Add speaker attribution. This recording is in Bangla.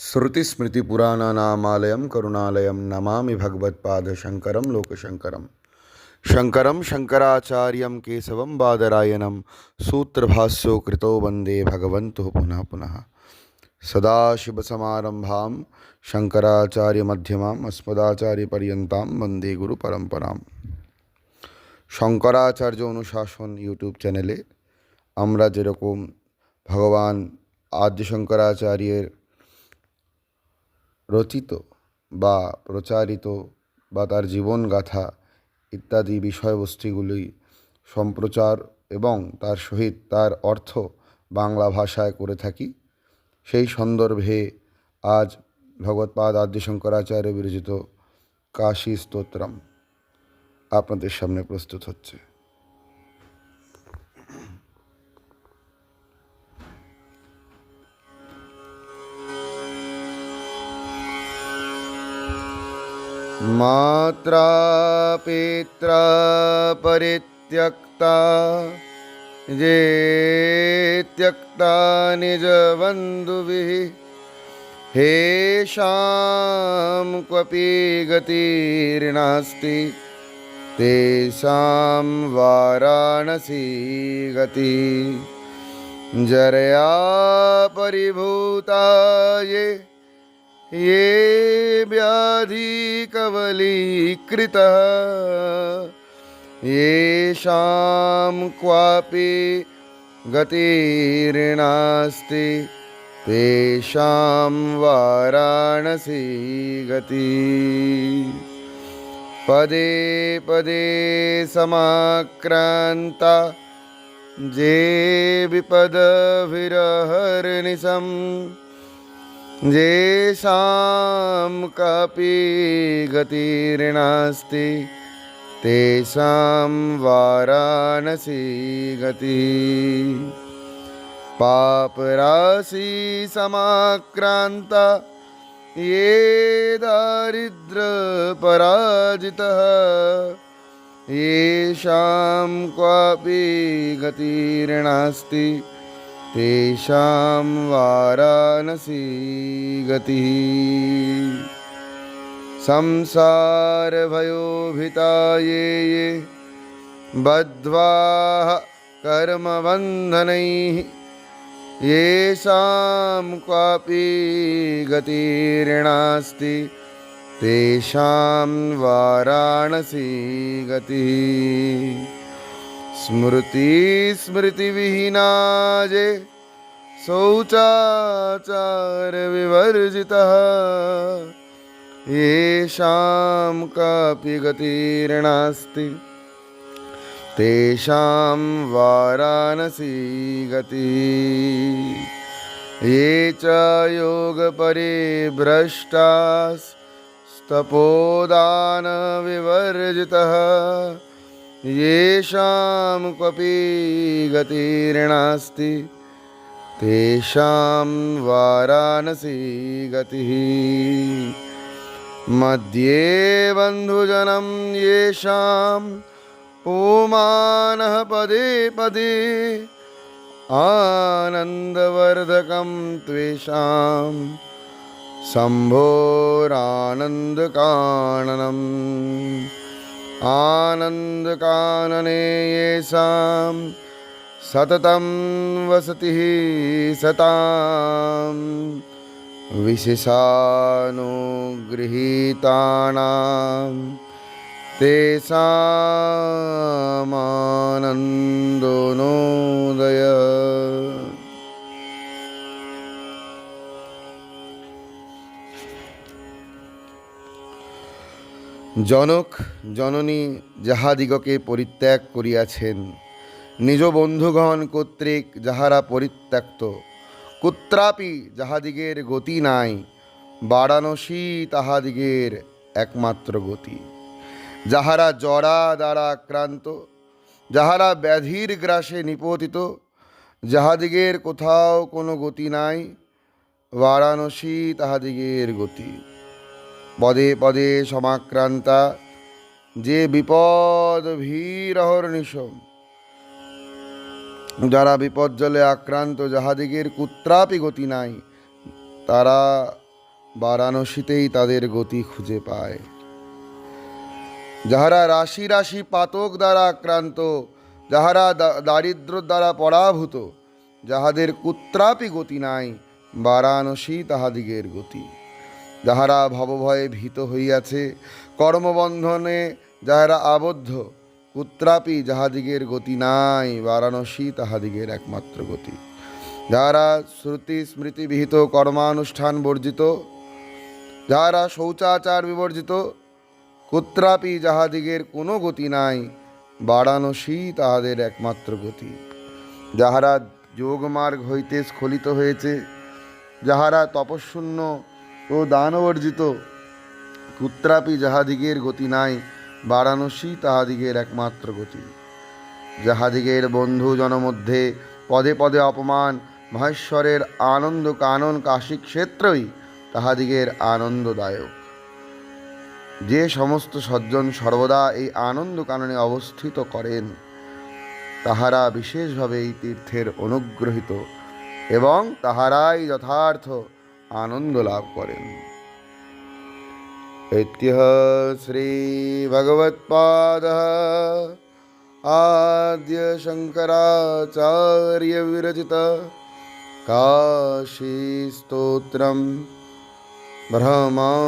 Speaker 1: श्रुतिस्मृतिपुराणानामालयं करुणालयं नमामि भगवत्पादशङ्करं लोकशङ्करं शङ्करं शङ्कराचार्यं केशवं बादरायणं सूत्रभाष्यो कृतो वन्दे भगवन्तः पुनः पुनः सदाशिवसमारम्भां शङ्कराचार्यमध्यमाम् अस्मदाचार्यपर्यन्तां वन्दे গুরুপরম্পরাম শঙ্করাচার্য অনুশাসন ইউটিউব চ্যানেলে আমরা যেরকম ভগবান আদ্য শঙ্করাচার্যের রচিত বা প্রচারিত বা তার জীবনগাথা ইত্যাদি বিষয়বস্তুগুলি সম্প্রচার এবং তার সহিত তার অর্থ বাংলা ভাষায় করে থাকি। সেই সন্দর্ভে আজ ভগবৎপাদ আদ্য শঙ্করাচার্য বিরচিত কাশী স্তোত্রম আপনাদের সামনে প্রস্তুত হচ্ছে। मात्रा पित्रा परित्यक्ता ये त्यक्ता निजबन्धुभिः हेषां क्वपि गतिर्नास्ति, तेषां वाराणसी गति। जरया परिभूता ये ये व्याधिकवलीकृतः। येषां क्वापि गतिर्नास्ति। तेषां वाराणसी गति। पदे पदे समाक्रान्ता। जे विपदभिरहर्निशम्। येषां कापि गतिर्नास्ति तेषां वाराणसी गतिः। पापराशि समाक्रान्ता ये दारिद्र्यपराजितः येषां क्वापि गतिर्नास्ति तेषां वाराणसी गतिः। संसारभयोभिता ये ये बद्ध्वाः कर्मबन्धनैः येषां क्वापि गतिर्नास्ति तेषां वाराणसी गतिः। स्मृतिस्मृतिविहीनाजे शौचाचारविवर्जितः येषां कापि गतिर्नास्ति तेषां वाराणसी गतिः। ये च योगपरिभ्रष्टास्तपोदानविवर्जितः येषां क्वपि गतिर्नास्ति तेषां वाराणसी गतिः। मध्ये बन्धुजनं येषां पुमानः पदे पदे आनन्दवर्धकं त्वेषां शम्भोरानन्दकाननम्। आनन्दकानने येषां सततं वसतिः सतां विशेषानुगृहीतानां तेषामानन्दो জনক, জননী যাহাদিগকে পরিত্যাগ করিয়াছেন, নিজ বন্ধুগণ কর্তৃক যাহারা পরিত্যক্ত, কুত্রাপি যাহাদিগের গতি নাই, বারাণসী তাহাদিগের একমাত্র গতি। যাহারা জরা দ্বারা আক্রান্ত, যাহারা ব্যাধির গ্রাসে নিপতিত, যাহাদিগের কোথাও কোনো গতি নাই, বারাণসী তাহাদিগের গতি। পদে পদে সমাক্রান্তা। যে বিপদ ভীর অহর্নিশম যারা বিপজ্জলে আক্রান্ত, যাহাদিগের কুত্রাপি গতি নাই, তারা বারাণসীতেই তাদের গতি খুঁজে পায়। যাহারা রাশি রাশি পাতক দ্বারা আক্রান্ত, যাহারা দারিদ্র দ্বারা পরাভূত, যাহাদের কুত্রাপি গতি নাই, বারাণসী তাহাদিগের গতি। যাহারা ভবভয়ে ভীত হইয়াছে, কর্মবন্ধনে যাহারা আবদ্ধ, কুত্রাপি যাহাদিগের গতি নাই, বারাণসী তাহাদিগের একমাত্র গতি। যাহারা শ্রুতি স্মৃতিবিহিত কর্মানুষ্ঠান বর্জিত, যাহারা শৌচাচার বিবর্জিত, কুত্রাপি যাহাদিগের কোনো গতি নাই, বারাণসী তাহাদের একমাত্র গতি। যাহারা যোগমার্গ হইতে স্খলিত হয়েছে, যাহারা তপশূন্য ও দানবর্জিত। কুত্রাপি যাহাদিগের গতি নাই, বারাণসী তাহাদিগের একমাত্র গতি। যাহাদিগের বন্ধু জনমধ্যে পদে পদে অপমান, মহেশ্বরের আনন্দ কানন কাশী ক্ষেত্রই তাহাদিগের আনন্দদায়ক। যে সমস্ত সজ্জন সর্বদা এই আনন্দ কাননে অবস্থিত করেন, তাহারা বিশেষভাবে এই তীর্থের অনুগ্রহিত এবং তাহারাই যথার্থ আনন্দ লাভ করেন ঐতিহ্য শ্রী ভগবৎপাদ আদ্য শঙ্করাচার্য বিরচিত কাশী স্তোত্রম ब्रह्मार्पणमस्तु